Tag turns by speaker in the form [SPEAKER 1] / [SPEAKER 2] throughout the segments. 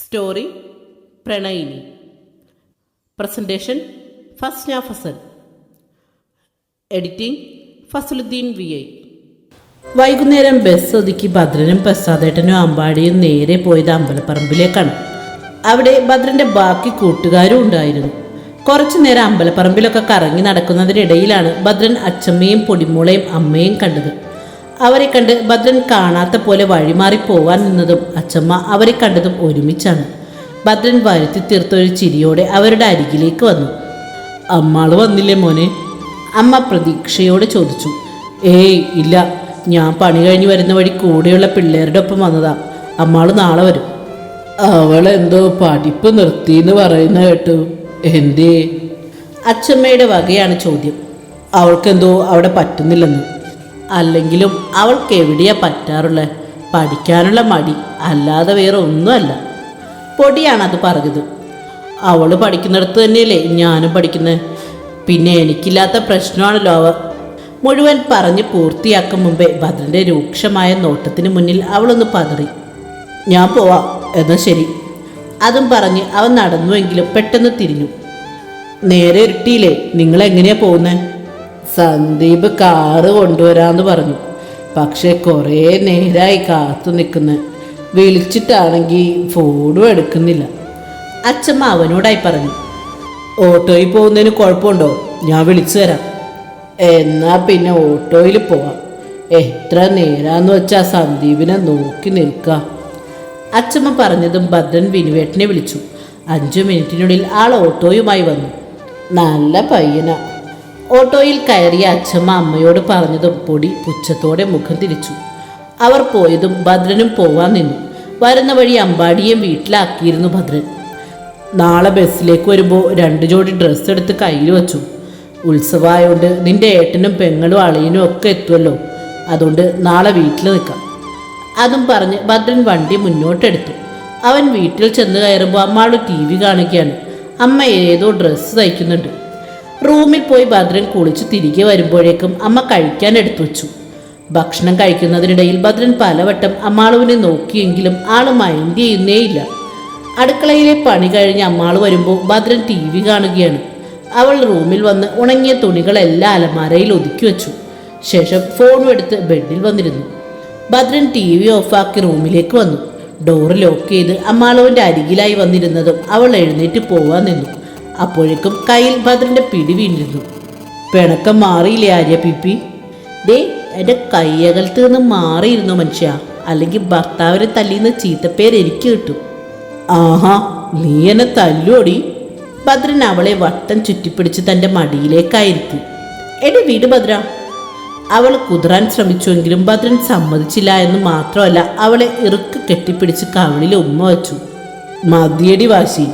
[SPEAKER 1] Story പ്രണയിനി. Presentation Fasna Fasal editing Fasaluddeen V I. വൈകുന്നേരം bus ഒതുക്കി ഭദ്രനും പ്രസാദേട്ടനും അമ്പാടിയും നേരെ പോയത് അമ്പലപ്പറമ്പിലേക്കാണ്. അവിടെ ഭദ്രന്റെ ബാക്കി കൂട്ടുകാരും ഉണ്ടായിരുന്നു. കുറച്ചു നേരം അമ്പലപ്പറമ്പിലൊക്കെ കറങ്ങി നടക്കുന്നതിനിടയിലാണ് ഭദ്രൻ അച്ചമ്മയും പൊടിമൂളയും അമ്മയും കണ്ടത്. അവരെ കണ്ട് ഭദ്രൻ കാണാത്ത പോലെ പോവാൻ നിന്നതും അച്ചമ്മ അവരെ കണ്ടതും ഒരുമിച്ചാണ്. ഭദ്രൻ വരുത്തി തീർത്തൊരു ചിരിയോടെ അവരുടെ അരികിലേക്ക് വന്നു. അമ്മാൾ വന്നില്ലേ മോനെ? അമ്മ പ്രതീക്ഷയോടെ ചോദിച്ചു. ഏയ് ഇല്ല. ഞാൻ പണി കഴിഞ്ഞ് വരുന്ന വഴി കൂടെയുള്ള പിള്ളേരുടെ ഒപ്പം വന്നതാ. അമ്മാൾ നാളെ വരും. അവളെന്തോ പഠിപ്പ് നിർത്തിന്ന് പറയുന്ന കേട്ടു. എന്തേ? അച്ചമ്മയുടെ വകയാണ് ചോദ്യം. അവൾക്കെന്തോ അവിടെ പറ്റുന്നില്ലെന്ന്. അല്ലെങ്കിലും അവൾക്ക് എവിടെയാ പറ്റാറുള്ളത് പഠിക്കാനുള്ള മടി അല്ലാതെ വേറെ ഒന്നുമല്ല. പൊടിയാണ് അത് പറഞ്ഞത്. അവൾ പഠിക്കുന്നിടത്ത് തന്നെയല്ലേ ഞാനും പഠിക്കുന്നത് പിന്നെ എനിക്കില്ലാത്ത പ്രശ്നമാണല്ലോ അവർ മുഴുവൻ പറഞ്ഞ് പൂർത്തിയാക്കും മുമ്പേ ഭദ്രന്റെ രൂക്ഷമായ നോട്ടത്തിന് മുന്നിൽ അവളൊന്ന് പതറി. ഞാൻ പോവാം എന്നാൽ ശരി. അതും പറഞ്ഞ് അവൻ നടന്നുവെങ്കിലും പെട്ടെന്ന് തിരിഞ്ഞു. നേരെ ഇരുട്ടിയില്ലേ? നിങ്ങൾ പോകുന്നത് സന്ദീപ് കാറ് കൊണ്ടുവരാന്ന് പറഞ്ഞു. പക്ഷെ കുറേ നേരായി കാത്തു നിൽക്കുന്നു. വിളിച്ചിട്ടാണെങ്കിൽ ഫോണും എടുക്കുന്നില്ല. അച്ഛമ്മ അവനോടായി പറഞ്ഞു ഓട്ടോയിൽ പോകുന്നതിന് കുഴപ്പമുണ്ടോ? ഞാൻ വിളിച്ചു തരാം. എന്നാൽ പിന്നെ ഓട്ടോയിൽ പോവാം. എത്ര നേരാന്ന് വെച്ചാൽ സന്ദീപിനെ നോക്കി നിൽക്കുക അച്ഛമ്മ പറഞ്ഞതും ഭദ്രൻ വിനുവേട്ടനെ വിളിച്ചു. അഞ്ചു മിനിറ്റിനുള്ളിൽ ആൾ ഓട്ടോയുമായി വന്നു. നല്ല പയ്യന. ഓട്ടോയിൽ കയറിയ അച്ഛമ്മ അമ്മയോട് പറഞ്ഞതും പൊടി പുച്ഛത്തോടെ മുഖം തിരിച്ചു. അവർ പോയതും ഭദ്രനും പോവാൻ നിന്നു. വരുന്ന വഴി അമ്പാടിയെ വീട്ടിലാക്കിയിരുന്നു ഭദ്രൻ. നാളെ ബസ്സിലേക്ക് വരുമ്പോൾ രണ്ട് ജോഡി ഡ്രസ്സ് എടുത്ത് കയ്യിൽ വച്ചു. ഉത്സവമായോണ്ട് നിന്റെ ഏട്ടനും പെങ്ങളും അളിയനും ഒക്കെ എത്തുമല്ലോ അതുകൊണ്ട് നാളെ വീട്ടിൽ നിൽക്കാം. അതും പറഞ്ഞ് ഭദ്രൻ വണ്ടി മുന്നോട്ടെടുത്തു. അവൻ വീട്ടിൽ ചെന്ന് കയറുമ്പോൾ അമ്മാൾ ടി വി കാണുകയാണ്. അമ്മ ഏതോ ഡ്രസ്സ് തയ്ക്കുന്നുണ്ട്. റൂമിൽ പോയി ഭദ്രൻ കുളിച്ചു തിരികെ വരുമ്പോഴേക്കും അമ്മ കഴിക്കാൻ എടുത്തു വച്ചു. ഭക്ഷണം കഴിക്കുന്നതിനിടയിൽ ഭദ്രൻ പലവട്ടം അമ്മാളുവിനെ നോക്കിയെങ്കിലും ആൾ മൈൻഡ് ചെയ്യുന്നേയില്ല. അടുക്കളയിലെ പണി കഴിഞ്ഞ് അമ്മാൾ വരുമ്പോൾ ഭദ്രൻ ടി വി കാണുകയാണ്. അവൾ റൂമിൽ വന്ന് ഉണങ്ങിയ തുണികളെല്ലാം അലമാരയിൽ ഒതുക്കി വെച്ചു. ശേഷം ഫോണും എടുത്ത് ബെഡിൽ വന്നിരുന്നു. ഭദ്രൻ ടി വി ഓഫാക്കി റൂമിലേക്ക് വന്നു. ഡോറ് ലോക്ക് ചെയ്ത് അമ്മാളുവിന്റെ അരികിലായി വന്നിരുന്നതും അവൾ എഴുന്നേറ്റ് പോവാൻ നിന്നു. അപ്പോഴേക്കും കയ്യിൽ ഭദ്രന്റെ പിടി വീണിരുന്നു. പിണക്കം മാറിയില്ലേ ആര്യ പിപ്പി ദേ എന്റെ കയ്യകലത്ത് നിന്ന് മാറിയിരുന്നു മനുഷ്യ. അല്ലെങ്കിൽ ഭർത്താവിനെ തല്ലിന്ന് ചീത്തപ്പേര് എനിക്ക് കിട്ടും. ആഹാ നീ എന്നെ തല്ലോടി ഭദ്രൻ അവളെ വട്ടം ചുറ്റിപ്പിടിച്ച് തന്റെ മടിയിലേക്കായിരുത്തി എടി വീട് ഭദ്ര. അവൾ കുതിരാൻ ശ്രമിച്ചുവെങ്കിലും ഭദ്രൻ സമ്മതിച്ചില്ല എന്ന് മാത്രമല്ല അവളെ ഇറുക്ക് കെട്ടിപ്പിടിച്ച് കവിളിൽ ഉമ്മ വച്ചു. മതിയടി വാശി.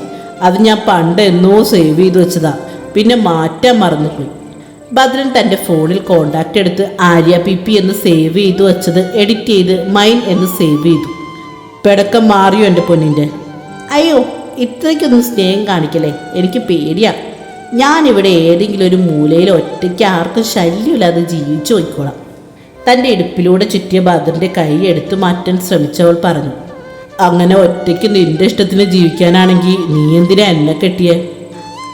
[SPEAKER 1] അത് ഞാൻ പണ്ട് എന്നോ സേവ് ചെയ്ത് വെച്ചതാ. പിന്നെ മാറ്റാൻ മറന്നുപോയി. ഭദ്രൻ തന്റെ ഫോണിൽ കോണ്ടാക്ട് എടുത്ത് ആര്യ പി പി എന്ന് സേവ് ചെയ്തു വെച്ചത് എഡിറ്റ് ചെയ്ത് മൈൻ എന്ന് സേവ് ചെയ്തു. പിടക്കം മാറിയോ എന്റെ പൊന്നിന്റെ അയ്യോ ഇത്രയ്ക്കൊന്നും സ്നേഹം കാണിക്കലേ എനിക്ക് പേടിയാ. ഞാനിവിടെ ഏതെങ്കിലും ഒരു മൂലയിൽ ഒറ്റയ്ക്ക് ആർക്കും ശല്യമില്ലാതെ ജീവിച്ചു പോയിക്കോളാം. തന്റെ ഇടുപ്പിലൂടെ ചുറ്റിയ ഭദ്രന്റെ കൈ എടുത്തു മാറ്റാൻ ശ്രമിച്ചവൾ പറഞ്ഞു. അങ്ങനെ ഒറ്റയ്ക്ക് നിന്റെ ഇഷ്ടത്തിന് ജീവിക്കാനാണെങ്കിൽ നീ എന്തിനാ എന്നെ കെട്ടിയേ?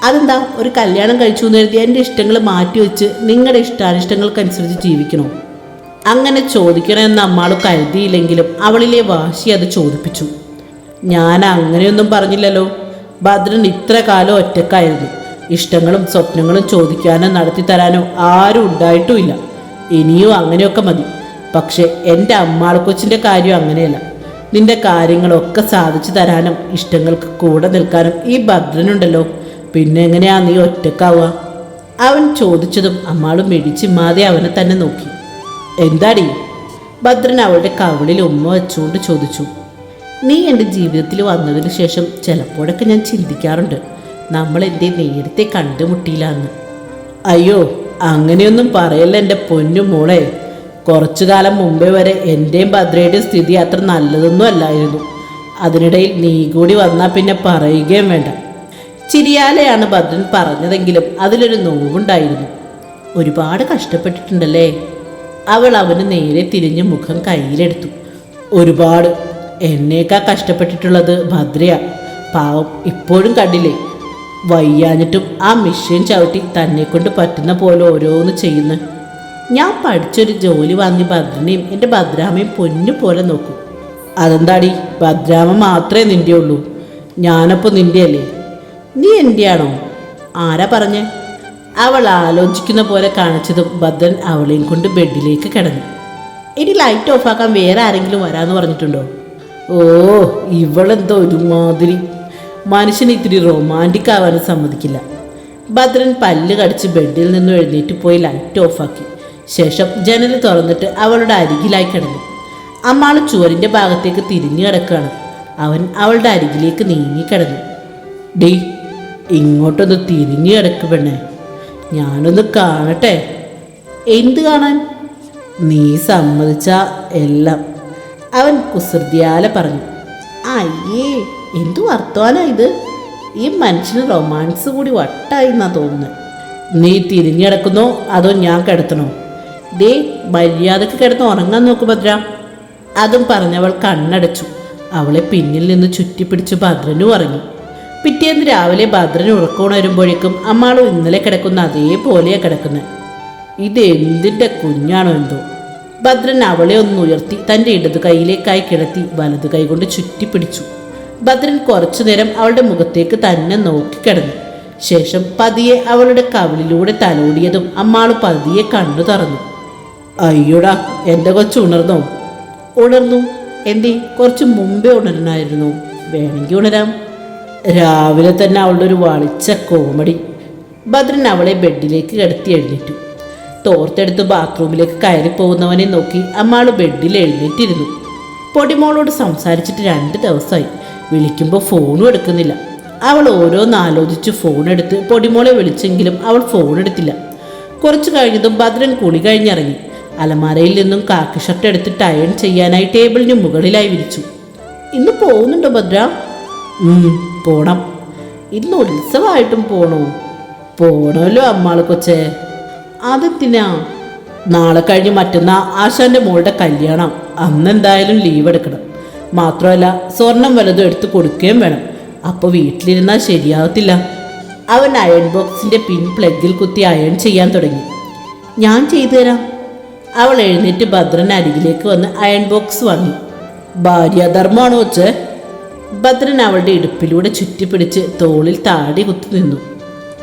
[SPEAKER 1] അതെന്താ? ഒരു കല്യാണം കഴിച്ചു എന്ന് കരുതി എന്റെ ഇഷ്ടങ്ങൾ മാറ്റിവെച്ച് നിങ്ങളുടെ ഇഷ്ടാനിഷ്ടങ്ങൾക്കനുസരിച്ച് ജീവിക്കണോ? അങ്ങനെ ചോദിക്കണമെന്ന് അമ്മാൾ കരുതിയില്ലെങ്കിലും അവളിലെ വാശി അത് ചോദിപ്പിച്ചു. ഞാൻ അങ്ങനെയൊന്നും പറഞ്ഞില്ലല്ലോ. ഭദ്രൻ ഇത്ര കാലം ഒറ്റക്കായിരുന്നു. ഇഷ്ടങ്ങളും സ്വപ്നങ്ങളും ചോദിക്കാനോ നടത്തി തരാനോ ആരും ഉണ്ടായിട്ടുമില്ല ഇനിയും അങ്ങനെയൊക്കെ മതി. പക്ഷേ എന്റെ അമ്മാളക്കൊച്ചിന്റെ കാര്യം അങ്ങനെയല്ല. നിന്റെ കാര്യങ്ങളൊക്കെ സാധിച്ചു തരാനും ഇഷ്ടങ്ങൾക്ക് കൂടെ നിൽക്കാനും ഈ ഭദ്രനുണ്ടല്ലോ. പിന്നെ എങ്ങനെയാ നീ ഒറ്റക്കാവുക? അവൻ ചോദിച്ചതും അമ്മാളും മെടിച്ചിമ്മാതെ അവനെ തന്നെ നോക്കി. എന്താടി? ഭദ്രൻ അവളുടെ കവിളിൽ ഉമ്മ വെച്ചുകൊണ്ട് ചോദിച്ചു. നീ എന്റെ ജീവിതത്തിൽ വന്നതിന് ശേഷം ചിലപ്പോഴൊക്കെ ഞാൻ ചിന്തിക്കാറുണ്ട്. നമ്മൾ എന്റെ നേരത്തെ കണ്ടുമുട്ടിയില്ല എന്ന്. അയ്യോ അങ്ങനെയൊന്നും പറയല്ല എന്റെ പൊന്നു മോളെ. കുറച്ചു കാലം മുമ്പേ വരെ എന്റെയും ഭദ്രയുടെയും സ്ഥിതി അത്ര നല്ലതൊന്നും അല്ലായിരുന്നു. അതിനിടയിൽ നീ കൂടി വന്നാൽ പിന്നെ പറയുകയും വേണ്ട. ചിരിയാലെയാണ് ഭദ്രൻ പറഞ്ഞതെങ്കിലും അതിലൊരു നോവുണ്ടായിരുന്നു. ഒരുപാട് കഷ്ടപ്പെട്ടിട്ടുണ്ടല്ലേ? അവൾ അവന് നേരെ തിരിഞ്ഞ് മുഖം കയ്യിലെടുത്തു. ഒരുപാട്. എന്നേക്കാ കഷ്ടപ്പെട്ടിട്ടുള്ളത് ഭദ്രയ. പാവം ഇപ്പോഴും കണ്ടില്ലേ? വയ്യാഞ്ഞിട്ടും ആ മിഷ്യൻ ചവിട്ടി തന്നെ കൊണ്ട് പറ്റുന്ന പോലെ ഓരോന്ന് ചെയ്യുന്നു ഞാൻ പഠിച്ചൊരു ജോലി വാങ്ങി ഭദ്രനെയും എന്റെ ഭദ്രാമയും പൊന്നു പോലെ നോക്കും. അതെന്താടി? ഭദ്രാമ മാത്രമേ നിന്റെ ഉള്ളൂ. ഞാനപ്പോൾ നിന്റെ അല്ലേ നീ എന്റെയാണോ ആരാ പറഞ്ഞേ? അവൾ ആലോചിക്കുന്ന പോലെ കാണിച്ചതും ഭദ്രൻ അവളെയും കൊണ്ട് ബെഡിലേക്ക് കിടന്നു. ഇനി ലൈറ്റ് ഓഫാക്കാൻ വേറെ ആരെങ്കിലും വരാമെന്ന് പറഞ്ഞിട്ടുണ്ടോ? ഓ ഇവളെന്തോ ഒരുമാതിരി. മനുഷ്യന് ഇത്തിരി റൊമാന്റിക് ആവാനും സമ്മതിക്കില്ല. ഭദ്രൻ പല്ല് കടിച്ച് ബെഡിൽ നിന്നും എഴുന്നേറ്റ് പോയി ലൈറ്റ് ഓഫാക്കി ശേഷം ജനൽ തുറന്നിട്ട് അവളുടെ അരികിലായി കിടന്നു. അമ്മാൾ ചുവരിന്റെ ഭാഗത്തേക്ക് തിരിഞ്ഞു കിടക്കുകയാണ്. അവൻ അവളുടെ അരികിലേക്ക് നീങ്ങി കിടന്നു. ഡേ ഇങ്ങോട്ടൊന്ന് തിരിഞ്ഞു കിടക്ക് പെണ്ണേ. ഞാനൊന്ന് കാണട്ടെ. എന്ത് കാണാൻ? നീ സമ്മതിച്ച എല്ലാം. അവൻ കുസൃതിയാല പറഞ്ഞു. അയ്യേ എന്തു വർത്തമാനാ ഇത്? ഈ മനുഷ്യന് റൊമാൻസ് കൂടി വട്ടായി എന്നാ തോന്നുന്നത് നീ തിരിഞ്ഞു കിടക്കുന്നോ? അതോ ഞാൻ കിടത്തണോ? ദേ മര്യാദയ്ക്ക് കിടന്ന് ഉറങ്ങാൻ നോക്കു ഭദ്ര. അതും പറഞ്ഞവൾ കണ്ണടച്ചു. അവളെ പിന്നിൽ നിന്ന് ചുറ്റിപ്പിടിച്ച് ഭദ്രനും ഉറങ്ങി പിറ്റേന്ന് രാവിലെ ഭദ്രൻ ഉറക്കമുണരുമ്പോഴേക്കും അമ്മാളും ഇന്നലെ കിടക്കുന്ന അതേപോലെയാണ് കിടക്കുന്നത് ഇത് എന്തിന്റെ കുഞ്ഞാണോ എന്തോ. ഭദ്രൻ അവളെ ഒന്ന് ഉയർത്തി തന്റെ ഇടതു കൈയിലേക്കായി കിടത്തി വലതു കൈകൊണ്ട് ചുറ്റിപ്പിടിച്ചു. ഭദ്രൻ കുറച്ചു നേരം അവളുടെ മുഖത്തേക്ക് തന്നെ നോക്കിക്കിടന്നു ശേഷം പതിയെ അവളുടെ കവിളിലൂടെ തലോടിയതും അമ്മാൾ പതിയെ കണ്ണു തുറന്നു. അയ്യോടാ എന്റെ കൊച്ചു ഉണർന്നോ? ഉണർന്നു. എന്തേ കുറച്ച് മുമ്പേ ഉണരണമായിരുന്നു വേണമെങ്കിൽ ഉണരാം. രാവിലെ തന്നെ അവളുടെ ഒരു വളിച്ച കോമഡി. ഭദ്രൻ അവളെ ബെഡിലേക്ക് കിടത്തി എഴുന്നേറ്റു. തോർത്തെടുത്ത് ബാത്റൂമിലേക്ക് കയറി പോകുന്നവനെ നോക്കി അമ്മാൾ ബെഡിൽ എഴുന്നേറ്റിരുന്നു. പൊടിമോളോട് സംസാരിച്ചിട്ട് രണ്ട് ദിവസമായി. വിളിക്കുമ്പോൾ ഫോണും എടുക്കുന്നില്ല. അവൾ ഓരോന്ന് ആലോചിച്ച് ഫോൺ എടുത്ത് പൊടിമോളെ വിളിച്ചെങ്കിലും അവൾ ഫോൺ എടുത്തില്ല. കുറച്ചു കഴിഞ്ഞതും ഭദ്രൻ കുളി കഴിഞ്ഞിറങ്ങി. അലമാരയിൽ നിന്നും കാക്കി ഷർട്ട് എടുത്തിട്ട് അയൺ ചെയ്യാനായി ടേബിളിന് മുകളിലായി വിരിച്ചു. ഇന്ന് പോകുന്നുണ്ടോ ഭദ്ര? പോണം. ഇന്ന് ഉത്സവമായിട്ടും പോണോ. പോണല്ലോ അമ്മാൾ കൊച്ചേ. അതെന്തിനാ? നാളെ കഴിഞ്ഞ് മറ്റന്നാ ആശാന്റെ മോളുടെ കല്യാണം. അന്ന് എന്തായാലും ലീവ് എടുക്കണം. മാത്രമല്ല സ്വർണം വലതും എടുത്ത് കൊടുക്കുകയും വേണം. അപ്പോൾ വീട്ടിലിരുന്നാൽ ശരിയാവത്തില്ല. അവൻ അയൺ ബോക്സിന്റെ പിൻ പ്ലഗിൽ കുത്തി അയൺ ചെയ്യാൻ തുടങ്ങി. ഞാൻ ചെയ്തു തരാം. അവൾ എഴുന്നേറ്റ് ഭദ്രൻ അരികിലേക്ക് വന്ന് അയൺ ബോക്സ് വാങ്ങി. ഭാര്യാധർമ്മമാണോ വെച്ച് ഭദ്രൻ അവളുടെ ഇടുപ്പിലൂടെ ചുറ്റിപ്പിടിച്ച് തോളിൽ താടി കുത്തി നിന്നു.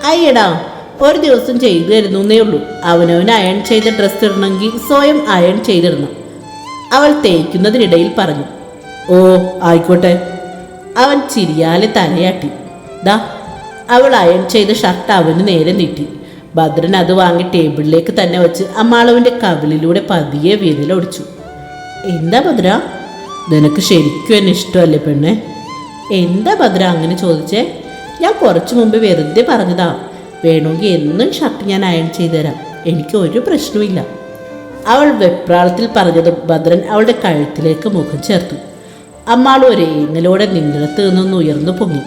[SPEAKER 1] അയ്യടാ ഒരു ദിവസം ചെയ്തു തരുന്നു എന്നേ ഉള്ളൂ. അവനവൻ അയൺ ചെയ്ത ഡ്രസ്സ് ഇടണമെങ്കിൽ സ്വയം അയൺ ചെയ്തിടണം. അവൾ തേക്കുന്നതിനിടയിൽ പറഞ്ഞു. ഓ ആയിക്കോട്ടെ. അവൻ ചിരിയാലെ തലയാട്ടി. ദാ അവൾ അയൺ ചെയ്ത ഷർട്ട് അവന് നേരെ നീട്ടി. ഭദ്രൻ അത് വാങ്ങി ടേബിളിലേക്ക് തന്നെ വെച്ച് അമ്മാളവിന്റെ കവിളിലൂടെ പതിയെ വീതിലൊടിച്ചു എന്താ ഭദ്ര? നിനക്ക് ശരിക്കും എന്നെ ഇഷ്ടമല്ലേ പെണ്ണെ? എന്താ ഭദ്ര അങ്ങനെ ചോദിച്ചേ? ഞാൻ കുറച്ചു മുമ്പ് വെറുതെ പറഞ്ഞതാ. വേണമെങ്കിൽ എന്നും ഷർട്ട് ഞാൻ അയൺ ചെയ്തു തരാം എനിക്ക് ഒരു പ്രശ്നവുമില്ല. അവൾ വെപ്രാളത്തിൽ പറഞ്ഞതും ഭദ്രൻ അവളുടെ കഴുത്തിലേക്ക് മുഖം ചേർത്തു. അമ്മാൾ ഒരേങ്ങലോടെ നിന്നിടത്ത് നിന്നൊന്ന് ഉയർന്നു പൊങ്ങി.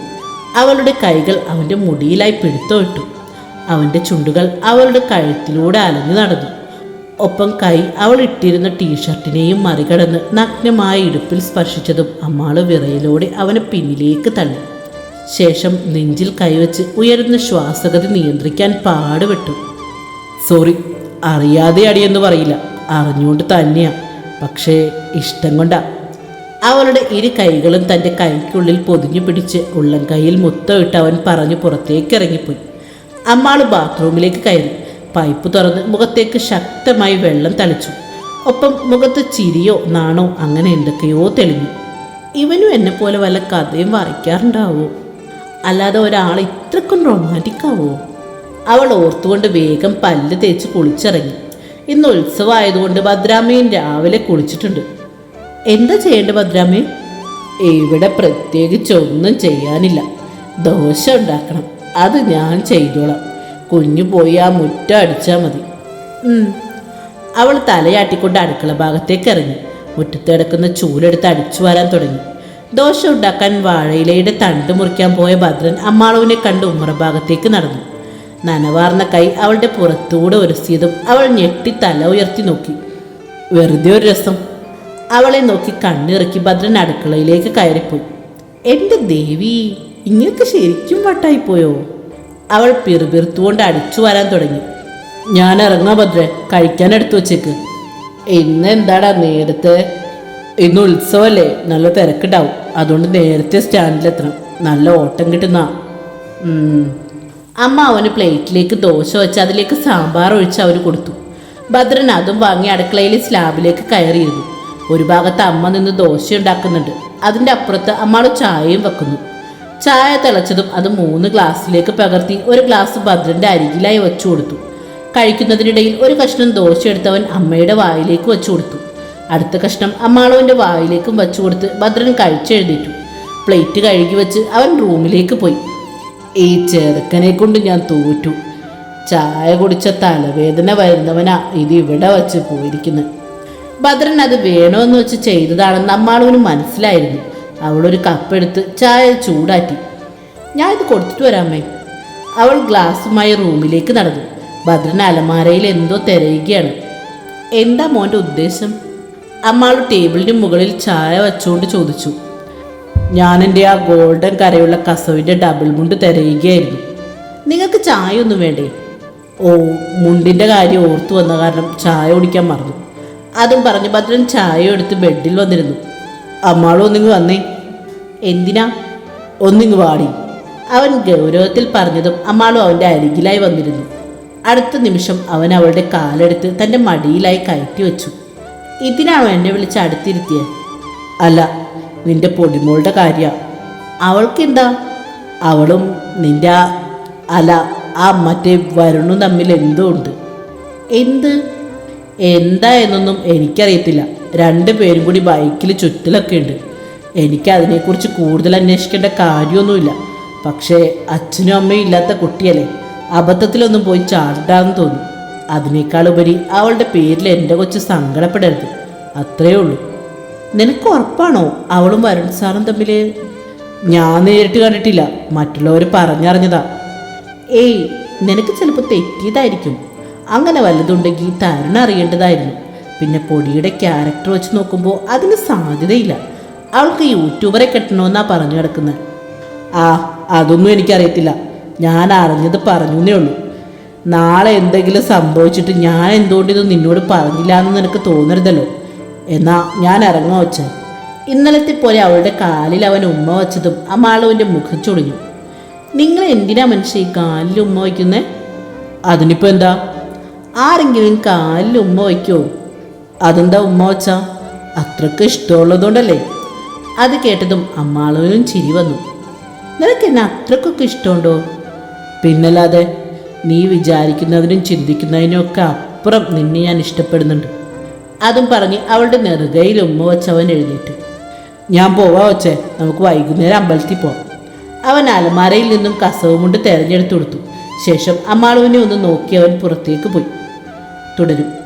[SPEAKER 1] അവളുടെ കൈകൾ അവന്റെ മുടിയിലായി പിടുത്തമിട്ടു അവന്റെ ചുണ്ടുകൾ അവളുടെ കഴുത്തിലൂടെ അലഞ്ഞു നടന്നു. ഒപ്പം കൈ അവൾ ഇട്ടിരുന്ന ടീഷർട്ടിനെയും മറികടന്ന് നഗ്നമായ ഇടുപ്പിൽ സ്പർശിച്ചതും അമ്മാൾ വിറയിലൂടെ അവനെ പിന്നിലേക്ക് തള്ളി. ശേഷം നെഞ്ചിൽ കൈവച്ച് ഉയരുന്ന ശ്വാസഗതി നിയന്ത്രിക്കാൻ പാടുപെട്ടു. സോറി അറിയാതെ അടിയെന്ന് പറയില്ല. അറിഞ്ഞുകൊണ്ട് തന്നെയാ. പക്ഷേ ഇഷ്ടം കൊണ്ടാ. അവളുടെ ഇരു കൈകളും തന്റെ കൈക്കുള്ളിൽ പൊതിഞ്ഞു പിടിച്ച് ഉള്ളം കൈയിൽ മുത്തമിട്ട് അവൻ പറഞ്ഞു പുറത്തേക്ക് ഇറങ്ങിപ്പോയി അമ്മാൾ ബാത്റൂമിലേക്ക് കയറി. പൈപ്പ് തുറന്ന് മുഖത്തേക്ക് ശക്തമായി വെള്ളം തളിച്ചു. ഒപ്പം മുഖത്ത് ചിരിയോ നാണോ അങ്ങനെ എന്തൊക്കെയോ തെളിഞ്ഞു. ഇവനും എന്നെ പോലെ വല്ല കഥയും വായിക്കാറുണ്ടാവോ അല്ലാതെ ഒരാൾ ഇത്രക്കും റൊമാന്റിക് ആവോ? അവൾ ഓർത്തുകൊണ്ട് വേഗം പല്ല് തേച്ച് കുളിച്ചിറങ്ങി. ഇന്ന് ഉത്സവമായതുകൊണ്ട് ഭദ്രാമയും രാവിലെ കുളിച്ചിട്ടുണ്ട്. എന്താ ചെയ്യേണ്ടത് ഭദ്രാമേ? ഇവിടെ പ്രത്യേകിച്ച് ഒന്നും ചെയ്യാനില്ല. ദോശ ഉണ്ടാക്കണം. അത് ഞാൻ ചെയ്തോളാം. കുഞ്ഞു പോയി ആ മുറ്റം അടിച്ചാൽ മതി. അവൾ തലയാട്ടിക്കൊണ്ട് അടുക്കള ഭാഗത്തേക്ക് ഇറങ്ങി. മുറ്റത്ത് കിടക്കുന്ന ചൂലെടുത്ത് അടിച്ചു വരാൻ തുടങ്ങി. ദോശ ഉണ്ടാക്കാൻ വാഴയിലയുടെ തണ്ട് മുറിക്കാൻ പോയ ഭദ്രൻ അമ്മാളുവിനെ കണ്ട് ഉമ്മറ ഭാഗത്തേക്ക് നടന്നു. നനവാർന്ന കൈ അവളുടെ പുറത്തൂടെ ഉരസിയതും അവൾ ഞെട്ടി തല ഉയർത്തി നോക്കി. വെറുതെ ഒരു രസം. അവളെ നോക്കി കണ്ണിറക്കി ഭദ്രൻ അടുക്കളയിലേക്ക് കയറിപ്പോയി. എന്റെ ദേവി ഇങ്ങനെയൊക്കെ ശരിക്കും വട്ടായിപ്പോയോ? അവൾ പിറുപിറുത്തുകൊണ്ട് അടിച്ചു വരാൻ തുടങ്ങി. ഞാൻ ഇറങ്ങാ ഭദ്ര കഴിക്കാൻ എടുത്തു വച്ചേക്ക് ഇന്ന് എന്താടാ നേരത്തെ? ഇന്ന് ഉത്സവമല്ലേ നല്ല തിരക്കുണ്ടാവും. അതുകൊണ്ട് നേരത്തെ സ്റ്റാൻഡിലെത്തണം. നല്ല ഓട്ടം കിട്ടുന്ന. അമ്മ അവന് പ്ലേറ്റിലേക്ക് ദോശ വെച്ച് അതിലേക്ക് സാമ്പാർ ഒഴിച്ച് അവന് കൊടുത്തു. ഭദ്രൻ അതും വാങ്ങി അടുക്കളയിലെ സ്ലാബിലേക്ക് കയറിയിരുന്നു. ഒരു ഭാഗത്ത് അമ്മ നിന്ന് ദോശ ഉണ്ടാക്കുന്നുണ്ട് അതിന്റെ അപ്പുറത്ത് അമ്മ ചായയും വെക്കുന്നു. ചായ തിളച്ചതും അത് മൂന്ന് ഗ്ലാസ്സിലേക്ക് പകർത്തി ഒരു ഗ്ലാസ് ഭദ്രന്റെ അരികിലായി വെച്ചു കൊടുത്തു. കഴിക്കുന്നതിനിടയിൽ ഒരു കഷ്ണം ദോശ എടുത്തവൻ അമ്മയുടെ വായിലേക്ക് വെച്ചു കൊടുത്തു. അടുത്ത കഷ്ണം അമ്മാളുവിന്റെ വായിലേക്കും വെച്ചു കൊടുത്ത് ഭദ്രൻ കഴിച്ചെഴുന്നേറ്റു. പ്ലേറ്റ് കഴുകി വെച്ച് അവൻ റൂമിലേക്ക് പോയി. ഈ ചെറുക്കനെ കൊണ്ട് ഞാൻ തോറ്റു. ചായ കുടിച്ച തലവേദന വരുന്നവനാ ഇത് ഇവിടെ വച്ച് പോയിരിക്കുന്നത് ഭദ്രൻ അത് വേണമെന്ന് വെച്ച് ചെയ്തതാണെന്ന് അമ്മാളവന് മനസ്സിലായിരുന്നു. അവളൊരു കപ്പെടുത്ത് ചായ ചൂടാറ്റി. ഞാൻ ഇത് കൊടുത്തിട്ട് വരാമേ അവൾ ഗ്ലാസ്സുമായി റൂമിലേക്ക് നടന്നു. ഭദ്രൻ അലമാരയിൽ എന്തോ തിരയുകയാണ്. എന്താ മോന്റെ ഉദ്ദേശം? അമ്മാൾ ടേബിളിന് മുകളിൽ ചായ വച്ചുകൊണ്ട് ചോദിച്ചു. ഞാൻ എന്റെ ആ ഗോൾഡൻ കരയുള്ള കസവിന്റെ ഡബിൾ മുണ്ട് തിരയുകയായിരുന്നു. നിങ്ങൾക്ക് ചായ ഒന്നും വേണ്ടേ? ഓ മുണ്ടിന്റെ കാര്യം ഓർത്തു വന്ന കാരണം ചായ കുടിക്കാൻ മറന്നു. അതും പറഞ്ഞ് ഭദ്രൻ ചായ എടുത്ത് ബെഡിൽ വന്നിരുന്നു. അമ്മാളും ഒന്നിങ്ങ് വന്നേ. എന്തിനാ? ഒന്നിങ്ങ് വാടി. അവൻ ഗൗരവത്തിൽ പറഞ്ഞതും അമ്മാളും അവന്റെ അരികിലായി വന്നിരുന്നു. അടുത്ത നിമിഷം അവൻ അവളുടെ കാലെടുത്ത് തന്റെ മടിയിലായി കയറ്റി വെച്ചു. ഇതിനാണോ എന്നെ വിളിച്ച് അടുത്തിരുത്തിയത് അല്ല നിന്റെ പൊടിമോളുടെ കാര്യ. അവൾക്കെന്താ? അവളും നിന്റെ അല ആ മറ്റേ വരുണും തമ്മിൽ എന്തോ ഉണ്ട്. എന്ത്? എന്താ എന്നൊന്നും എനിക്കറിയത്തില്ല. രണ്ട് പേരും കൂടി ബൈക്കിൽ ചുറ്റിലൊക്കെ ഉണ്ട്. എനിക്ക് അതിനെക്കുറിച്ച് കൂടുതൽ അന്വേഷിക്കേണ്ട കാര്യമൊന്നുമില്ല. പക്ഷേ അച്ഛനും അമ്മയും ഇല്ലാത്ത കുട്ടിയല്ലേ അബദ്ധത്തിലൊന്നും പോയി ചാടാന്ന് തോന്നി. അതിനേക്കാളുപരി അവളുടെ പേരിൽ എന്റെ കൊച്ച് സങ്കടപ്പെടരുത്. അത്രയേ ഉള്ളൂ. നിനക്ക് ഉറപ്പാണോ അവളും വരുൺ സാറും തമ്മിൽ ഞാൻ നേരിട്ട് കണ്ടിട്ടില്ല. മറ്റുള്ളവർ പറഞ്ഞറിഞ്ഞതാ. ഏയ് നിനക്ക് ചിലപ്പോൾ തെറ്റിയതായിരിക്കും. അങ്ങനെ വല്ലതുണ്ടെങ്കിൽ തരുണ അറിയേണ്ടതായിരുന്നു. പിന്നെ പൊടിയുടെ ക്യാരക്ടർ വെച്ച് നോക്കുമ്പോൾ അതിന് സാധ്യതയില്ല. അവൾക്ക് യൂട്യൂബറെ കെട്ടണമെന്നാണ് പറഞ്ഞു കിടക്കുന്നത് ആ അതൊന്നും എനിക്കറിയത്തില്ല. ഞാൻ അറിഞ്ഞത് പറഞ്ഞു എന്നേ ഉള്ളൂ. നാളെ എന്തെങ്കിലും സംഭവിച്ചിട്ട് ഞാൻ എന്തുകൊണ്ട് ഇത് നിന്നോട് പറഞ്ഞില്ല എന്ന് നിനക്ക് തോന്നരുതല്ലോ. എന്നാ ഞാൻ ഇറങ്ങുക വെച്ച ഇന്നലത്തെ പോലെ അവളുടെ കാലിൽ അവൻ ഉമ്മ വച്ചതും അമ്മാളവന്റെ മുഖം ചൊളിഞ്ഞു. നിങ്ങൾ എന്തിനാ മനുഷ്യ ഈ കാലിൽ ഉമ്മ വയ്ക്കുന്നേ അതിനിപ്പോൾ എന്താ? ആരെങ്കിലും കാലിൽ ഉമ്മ വയ്ക്കോ അതെന്താ ഉമ്മ വച്ച അത്രയ്ക്ക് ഇഷ്ടമുള്ളതുകൊണ്ടല്ലേ? അത് കേട്ടതും അമ്മാളും ചിരി വന്നു. നിനക്ക് എന്നെ അത്രക്കൊക്കെ ഇഷ്ടമുണ്ടോ? പിന്നല്ലാതെ നീ വിചാരിക്കുന്നതിനും ചിന്തിക്കുന്നതിനും ഒക്കെ അപ്പുറം നിന്നെ ഞാൻ ഇഷ്ടപ്പെടുന്നുണ്ട്. അതും പറഞ്ഞ് അവളുടെ നെറുകയിൽ ഉമ്മ വച്ചവൻ എഴുന്നേറ്റ്. ഞാൻ പോവാ വച്ചേ നമുക്ക് വൈകുന്നേരം അമ്പലത്തിൽ പോവാം. അവൻ അലമാരയിൽ നിന്നും കസവും കൊണ്ട് തെരഞ്ഞെടുത്തു കൊടുത്തു. ശേഷം അമ്മാളുവിനെ ഒന്ന് നോക്കി അവൻ പുറത്തേക്ക് പോയി. തുടരും.